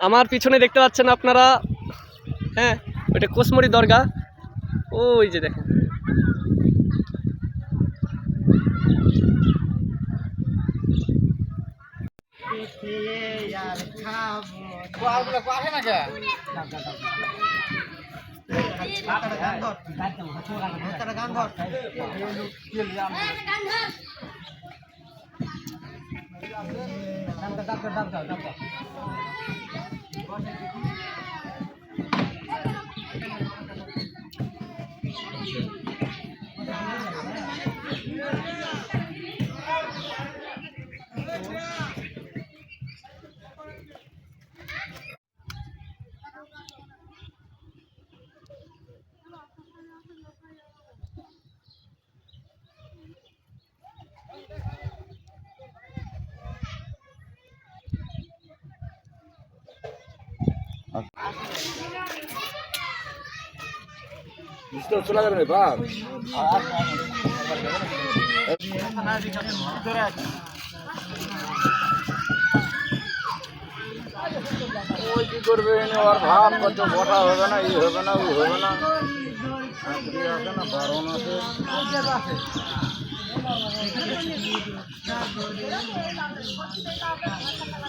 আমার পিছনে দেখতে পাচ্ছেন আপনারা। হ্যাঁ ওইটা কোসমরি দরগা। ওই যে দেখেন। ডাব দাও ডাব দাও ডাব দাও চলে যাবে বাপ ওই কি করবে ওর ভাব কত বটা হবে না ই হবে না ওই হবে না চাকরি আছে না বারণ আছে সবাই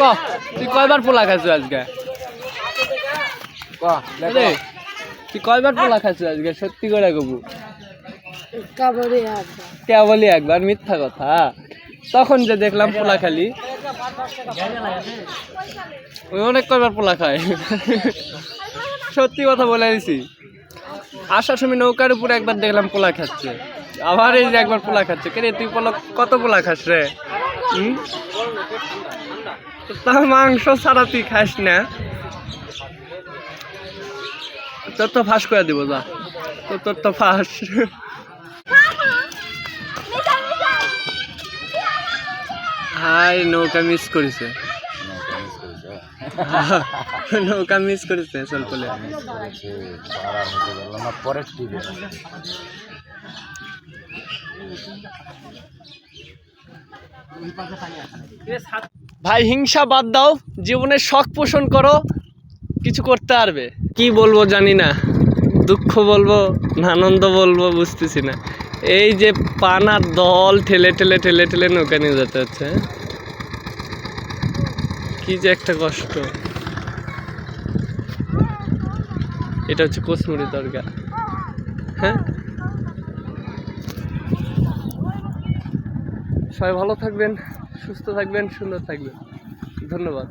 ক তুই কয়বার পোলা খাইছো আজকে? রে। তুই কয়বার পোলা খাইছো আজকে? সত্যি করে কবু। কাবারে কে বলি একবার মিথ্যা কথা। তখন যে দেখলাম পোলা খালি। ওই অনেক কয়বার পোলা খায়। সত্যি কথা বলে দিছি। আসার সময় নৌকার উপরে একবার দেখলাম পোলা খাচ্ছে। আবার এই যে একবার পোলা খাচ্ছে। কে রে তুই পোলা কত পোলা খাস রে? হুম? তা মাংস ছাড়া তুই খাস না। তোর তো ফাঁস করে দিব, যা। তোর তোর তো ফাঁস। হাই, নৌকা মিস করেছে। নৌকা মিস করেছে, চল বলে পরে ভাই, হিংসা বাদ দাও, জীবনে শখ পোষণ করো, কিছু করতে পারবে। কি বলব জানি না, দুঃখ বলব না, আনন্দ বলব, বুঝতেছি না। এই যে পানার দল ঠেলে ঠেলে ঠেলে ঠেলে নৌকা নিয়ে যেতে হচ্ছে হ্যাঁ? কি যে একটা কষ্ট। এটা হচ্ছে কোসমুড়ি দরগা হ্যাঁ? সবাই ভালো থাকবেন। সুস্থ থাকবেন সুন্দর থাকবেন। ধন্যবাদ।